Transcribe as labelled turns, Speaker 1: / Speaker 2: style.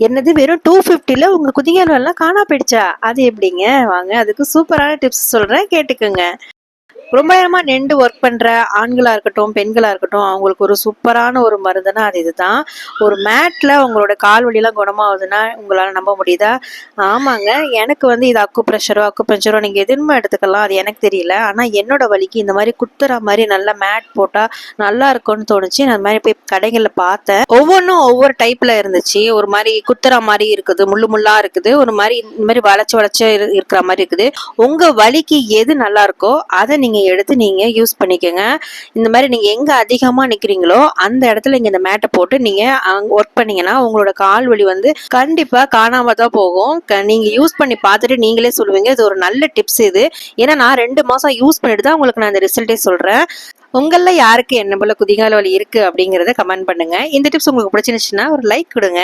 Speaker 1: என்னது வெறும் டூ ஃபிஃப்டியில் உங்கள் குதிகால் எல்லாம் காணா போயிடுச்சா? அது எப்படிங்க? வாங்க அதுக்கு சூப்பரான டிப்ஸ் சொல்கிறேன் கேட்டுக்கோங்க. ரொம்ப நேரமாக நின்று ஒர்க் பண்ணுற ஆண்களாக இருக்கட்டும் பெண்களாக இருக்கட்டும் அவங்களுக்கு ஒரு சூப்பரான ஒரு மருந்துனா அது இதுதான். ஒரு மேட்டில் உங்களோட கால் வலியெல்லாம் குணமாகுதுன்னா உங்களால் நம்ப முடியுதா? ஆமாங்க. எனக்கு வந்து இது அக்கு ப்ரெஷரோ அக்கு பஞ்சரோ நீங்கள் எதுவுமே எடுத்துக்கலாம். அது எனக்கு தெரியல. ஆனால் என்னோட வலிக்கு இந்த மாதிரி குத்துற மாதிரி நல்ல மேட் போட்டால் நல்லா இருக்கும்னு தோணுச்சு. நான் மாதிரி போய் கடைகளில் பார்த்தேன். ஒவ்வொன்றும் ஒவ்வொரு டைப்பில் இருந்துச்சு. ஒரு மாதிரி குத்துற மாதிரி இருக்குது முள்ளு முள்ளா இருக்குது. ஒரு மாதிரி இந்த மாதிரி வளைச்சு வளைச்சு இருக்கிற மாதிரி இருக்குது. உங்கள் வலிக்கு எது நல்லா இருக்கோ அதை நீங்கள் எடுத்து நீங்கள் யூஸ் பண்ணிக்கோங்க. இந்த மாதிரி நீங்கள் எங்கே அதிகமாக நிற்கிறீங்களோ அந்த இடத்துல இங்கே இந்த மேட்டை போட்டு நீங்கள் அங்கே ஒர்க் பண்ணிங்கன்னா உங்களோட கால் வலி வந்து கண்டிப்பாக காணாமல் தான் போகும். க- நீங்கள் யூஸ் பண்ணி பார்த்துட்டு நீங்களே சொல்லுவீங்க. இது ஒரு நல்ல டிப்ஸ் இது. ஏன்னா நான் ரெண்டு மாதம் யூஸ் பண்ணிட்டு தான் உங்களுக்கு நான் இந்த ரிசல்ட்டே சொல்கிறேன் உங்களில் யாருக்கு என்ன போல குதிகால வலி இருக்குது அப்படிங்கிறத கமெண்ட் பண்ணுங்கள் இந்த டிப்ஸ் உங்களுக்கு பிடிச்சிருந்துச்சுன்னா ஒரு லைக் கொடுங்க.